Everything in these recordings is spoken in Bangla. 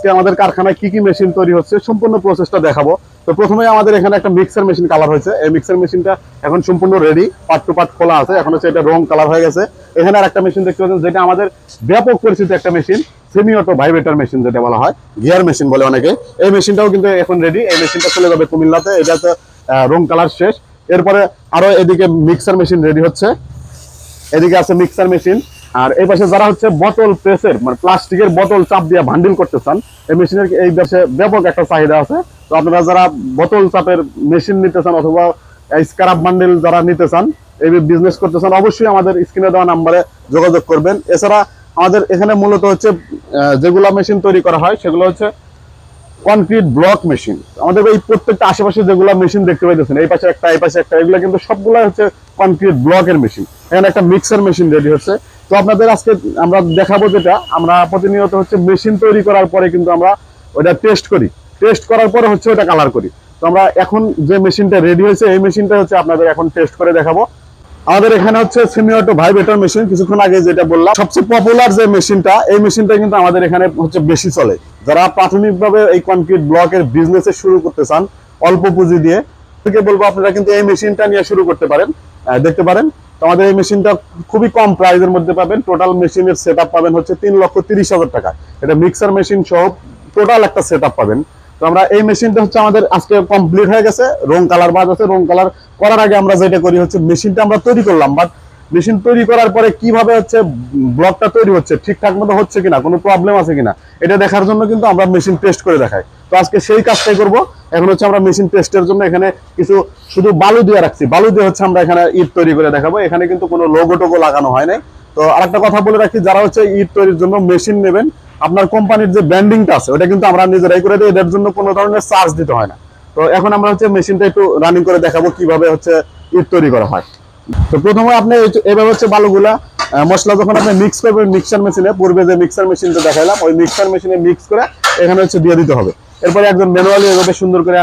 আজকে আমাদের কারখানায় কি কি মেশিন তৈরি হচ্ছে, সম্পূর্ণ প্রসেসটা দেখাবো। তো প্রথমে আমাদের এখানে একটা মিক্সার মেশিন কালার হয়েছে। এই মিক্সার মেশিনটা এখন সম্পূর্ণ রেডি পার্ট টু পার্ট খোলা আছে। এখন হচ্ছে এটা রং কালার হয়ে গেছে। এখানে আর একটা মেশিন দেখতে পাচ্ছেন, যেটা আমাদের ব্যাপক পরিচিত একটা machine semi auto vibrator machine যেটা বলা হয় গিয়ার মেশিন বলে অনেকে। এই মেশিনটাও কিন্তু এখন রেডি এই মেশিনটা চলে যাবে কুমিল্লাতে। এটা তো রং কালার শেষ। এরপরে আরও এদিকে মিক্সার মেশিন রেডি হচ্ছে। এদিকে আছে মিক্সার মেশিন আর এই পাশে যারা হচ্ছে বোতল প্রেসের মানে প্লাস্টিকের বোতল চাপ দিয়ে ভান্ডিল করতে চান, এই মেশিনের এই দেশে ব্যাপক একটা চাহিদা আছে। তো আপনারা যারা বোতল চাপের মেশিন নিতে চান অথবা স্ক্রাব বান্ডেল যারা নিতে চান, এই বিজনেস করতে চান, অবশ্যই আমাদের স্ক্রিনে দেওয়া নাম্বারে যোগাযোগ করবেন। এছাড়া আমাদের এখানে মূলত হচ্ছে যেগুলা মেশিন তৈরি করা হয়, সেগুলো হচ্ছে কনক্রিট ব্লক মেশিন আমাদের এই প্রত্যেকটা আশেপাশে যেগুলো মেশিন দেখতে পাইতেছেন, এই পাশে একটা, এই পাশে একটা, এগুলো কিন্তু সবগুলো হচ্ছে কনক্রিট ব্লকের মেশিন এখানে একটা মিক্সার মেশিন রেডি হচ্ছে। তো আপনাদের আজকে আমরা দেখাবো যেটা, আমরা প্রতিনিয়ত হচ্ছে মেশিন তৈরি করার পরে কিন্তু আমরা ওটা টেস্ট করি। টেস্ট করার পরে হচ্ছে ওটা কালার করি। তো আমরা এখন যে মেশিনটা রেডি হয়েছে, এই মেশিনটা হচ্ছে আপনাদের এখন টেস্ট করে দেখাবো। আমাদের এখানে হচ্ছে সেমিঅটো ভাইব্রেটর মেশিন কিছুক্ষণ আগে যেটা বললাম, সবচেয়ে পপুলার যে মেশিনটা এই মেশিনটা কিন্তু আমাদের এখানে হচ্ছে বেশি চলে। যারা প্রাথমিকভাবে এই কনক্রিট ব্লকের বিজনেস শুরু করতে চান, অল্প পুঁজি দিয়ে বলব আপনারা কিন্তু এই মেশিনটা নিয়ে শুরু করতে পারেন। দেখতে পারেন। তো আমাদের এই মেশিনটা খুবই কম প্রাইসের মধ্যে পাবেন। টোটাল মেশিনের সেট পাবেন হচ্ছে তিন লক্ষ তিরিশ হাজার টাকা। এটা মিক্সার মেশিন সহ টোটাল একটা সেট পাবেন। তো আমরা এই মেশিনটা হচ্ছে আমাদের আজকে কমপ্লিট হয়ে গেছে। রং কালার বাদ আছে, রং কালার করার আগে আমরা যেটা করি হচ্ছে মেশিনটা আমরা তৈরি করলাম। বাট মেশিন তৈরি করার পরে কীভাবে হচ্ছে ব্লকটা তৈরি হচ্ছে, ঠিকঠাক মতো হচ্ছে কিনা, কোনো প্রবলেম আছে কিনা, এটা দেখার জন্য কিন্তু আমরা মেশিন টেস্ট করে দেখাই। তো আজকে সেই কাজটাই করব। এখন হচ্ছে আমরা মেশিন টেস্টের জন্য এখানে কিছু শুধু বালু দিয়ে রাখছি। বালু দিয়ে হচ্ছে আমরা এখানে ইট তৈরি করে দেখাবো। এখানে কিন্তু কোনো লোগো টোগো লাগানো হয় নাই। তো আরেকটা কথা বলে রাখি, যারা হচ্ছে ইট তৈরির জন্য মেশিন নেবেন, আপনার কোম্পানির যে ব্র্যান্ডিংটা আছে, ওটা কিন্তু আমরা নিজেরাই করে দিই। এটার জন্য কোনো ধরনের চার্জ দিতে হয় না। তো এখন আমরা হচ্ছে মেশিনটা একটু রানিং করে দেখাবো কীভাবে হচ্ছে ইট তৈরি করা হয়। তো প্রথমে আপনি এভাবে হচ্ছে বালুগুলা মশলা যখন আপনি মিক্স করবেন মিক্সার মেশিনে পূর্বে যে মিক্সার মেশিনটা দেখালাম ওই মিক্সার মেশিনে মিক্স করে এখানে হচ্ছে দিয়ে দিতে হবে। এরপরে একজন ম্যানুয়ালি এভাবে সুন্দর করে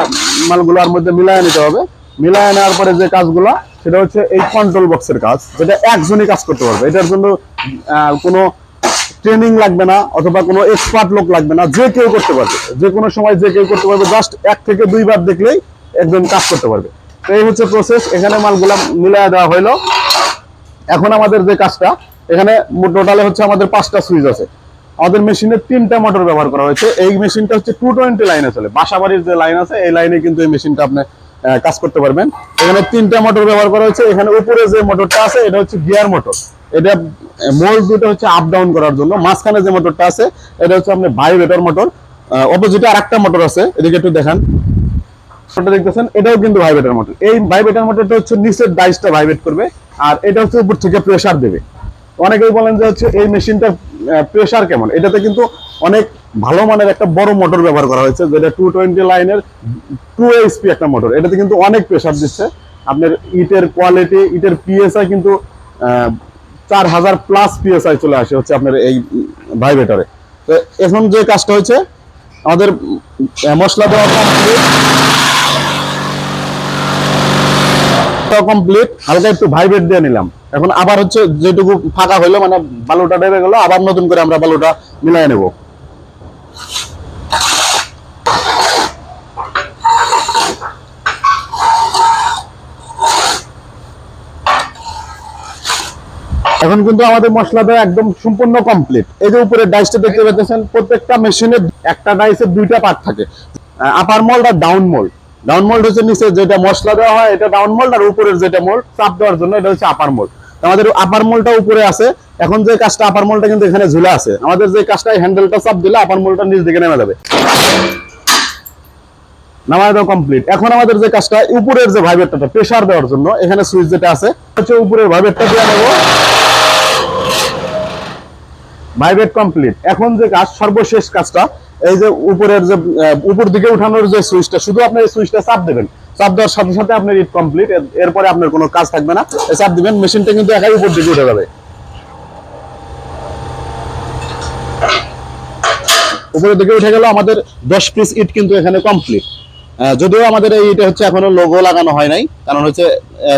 মালগুলোর মধ্যে মিলায় নিতে হবে। মিলায় নেওয়ার পরে যে কাজগুলো, সেটা হচ্ছে এই কন্ট্রোল বক্সের কাজ, যেটা একজনই কাজ করতে পারবে। এটার জন্য কোনো ট্রেনিং লাগবে না, অথবা কোনো এক্সপার্ট লোক লাগবে না, যে কেউ করতে পারবে। যে কোনো সময় যে কেউ করতে পারবে জাস্ট এক থেকে দুইবার দেখলেই একজন কাজ করতে পারবে। তো এই হচ্ছে প্রসেস এখানে মালগুলা মিলায় দেওয়া হইল। এখন আমাদের যে কাজটা, এখানে টোটালে হচ্ছে আমাদের পাঁচটা সুইচ আছে। আমাদের মেশিনের তিনটা মোটর ব্যবহার করা হয়েছে। এই মেশিনটা হচ্ছে টু টোয়েন্টি লাইনে চলে। বাসাবাড়ির যে লাইন আছে, এই লাইনে কিন্তু এই মেশিনটা আপনি কাজ করতে পারবেন। এখানে তিনটা মোটর ব্যবহার করা হয়েছে। এখানে উপরে যে মোটরটা আছে, এটা হচ্ছে গিয়ার মোটর এটা মোল দুটো হচ্ছে আপ ডাউন করার জন্য। মাঝখানে যে মোটরটা আছে, এটা হচ্ছে আপনার ভাইব্রেটর মোটর অপোজিটে আর একটা মোটর আছে। এদিকে একটু দেখান। দেখতেছেন, এটাও কিন্তু ভাইব্রেটর মোটর এই ভাইব্রেটর মোটরটা হচ্ছে নিচের ডাইসটা ভাইব্রেট করবে। আর এটা হচ্ছে উপর থেকে প্রেসার দেবে। অনেকেই বলেন যে হচ্ছে এই মেশিনটা প্রেসার কেমন? এটাতে কিন্তু অনেক ভালো মানের একটা বড় মোটর ব্যবহার করা হয়েছে, যেটা টু টোয়েন্টি লাইনের টু এইচপি একটা মোটর এটাতে কিন্তু অনেক প্রেশার দিচ্ছে। আপনার ইটের কোয়ালিটি ইটের পিএসআই কিন্তু চার হাজার প্লাস পিএসআই চলে আসে হচ্ছে আপনার এই ভাইব্রেটরে তো এখন যে কাজটা হয়েছে, আমাদের মশলা দেওয়া কমপ্লিট কমপ্লিট হালকা একটু ভাইব্রেট দিয়ে নিলাম। এখন আবার হচ্ছে যেটুকু ফাঁকা হইল মানে বালুটা ডেবে গেল, আবার নতুন করে আমরা বালুটা মিলাই নেব। এখন কিন্তু আমাদের মশলাটা একদম সম্পূর্ণ কমপ্লিট এই যে উপরে ডাইসটা দেখতে পাচ্ছেন, প্রত্যেকটা মেশিনে একটা ডাইসের দুইটা পার্ট থাকে। আপার মোল্ড আর ডাউন মোল্ড ডাউন মোল্ড হচ্ছে নিচে যেটা মশলা দেওয়া হয়, এটা ডাউন মোল্ড আর উপরের যেটা মোল্ড চাপ দেওয়ার জন্য এটা হচ্ছে আপার মোল্ড আমাদের আপার মোলটা উপরে আছে। এখন যে কাজটা আপার মোলটা কিন্তু এখানে ঝুলে আছে। আমাদের যে কাজটা হ্যান্ডেলটা চাপ দিলে আপার মোলটা নিচ দিকে নেমে যাবে। দাও কমপ্লিট এখন আমাদের যে কাজটা উপরের যে ভাইবেটটা প্রেসার দেওয়ার জন্য, এখানে সুইচ যেটা আছে, হচ্ছে উপরের ভাইবেটটা দিয়ে নেব। ভাইব্রেট কমপ্লিট এখন যে কাজ, সর্বশেষ কাজটা, এই যে উপরের যে উপর দিকে উঠানোর যে সুইচটা শুধু আপনি এই সুইচটা চাপ দেবেন। চাপ দেওয়ার সাথে সাথে আপনার ইট কমপ্লিট এরপরে আপনার কোনো কাজ থাকবে না। চাপ দিবেন, মেশিনটা কিন্তু একাই উপর দিকে উঠে যাবে। উপরের দিকে উঠে গেল আমাদের দশ পিস ইট কিন্তু এখানে কমপ্লিট যদিও আমাদের এই ইটে হচ্ছে এখনও লোগো লাগানো হয় নাই, কারণ হচ্ছে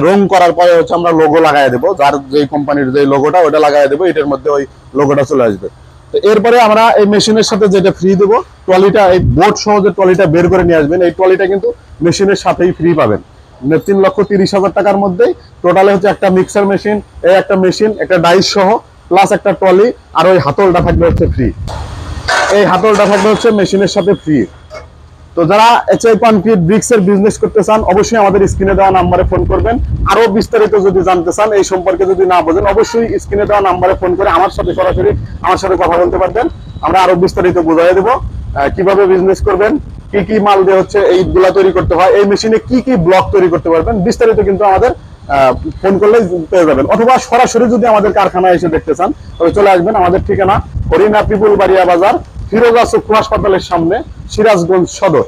রং করার পরে হচ্ছে আমরা লোগো লাগাই দেবো। যার যে কোম্পানির যে লোগোটা ওটা লাগাই দেবো, এটার মধ্যে ওই লোগোটা চলে আসবে। তো এরপরে আমরা এই মেশিনের সাথে যেটা ফ্রি দেবো, ট্রলিটা, এই বোর্ড সহ যে ট্রলিটা বের করে নিয়ে আসবেন, এই ট্রলিটা কিন্তু মেশিনের সাথেই ফ্রি পাবেন। মানে তিন লক্ষ তিরিশ হাজার টাকার মধ্যেই টোটালে হচ্ছে একটা মিক্সার মেশিন এই একটা মেশিন একটা ডাইস সহ প্লাস একটা ট্রলি আর ওই হাতলটা থাকবে হচ্ছে ফ্রি এই হাতলটা থাকবে হচ্ছে মেশিনের সাথে ফ্রি তো যারা এইচআই কনক্রিট ব্রিক্স এর বিজনেস করতে চান, অবশ্যই আমাদের স্ক্রিনে দেওয়া নাম্বারে ফোন করবেন। আরও বিস্তারিত যদি জানতে চান, এই সম্পর্কে যদি না বোঝেন, অবশ্যই স্ক্রিনে দেওয়া নাম্বারে ফোন করে আমার সাথে সরাসরি, আমার সাথে কথা বলতে পারবেন। আমরা আরও বিস্তারিত বুঝাই দেবো কীভাবে বিজনেস করবেন কি কি মাল দিয়ে হচ্ছে এই গুলা তৈরি করতে হয়, এই মেশিনে কি কি ব্লক তৈরি করতে পারবেন, বিস্তারিত কিন্তু আমাদের ফোন করলে পেয়ে যাবেন। অথবা সরাসরি যদি আমাদের কারখানায় এসে দেখতে চান তবে চলে আসবেন আমাদের ঠিকানা হরিণা পিপুল বাড়িয়া বাজার, ফিরোজা চক্ষু হাসপাতালের সামনে, সিরাজগঞ্জ সদর।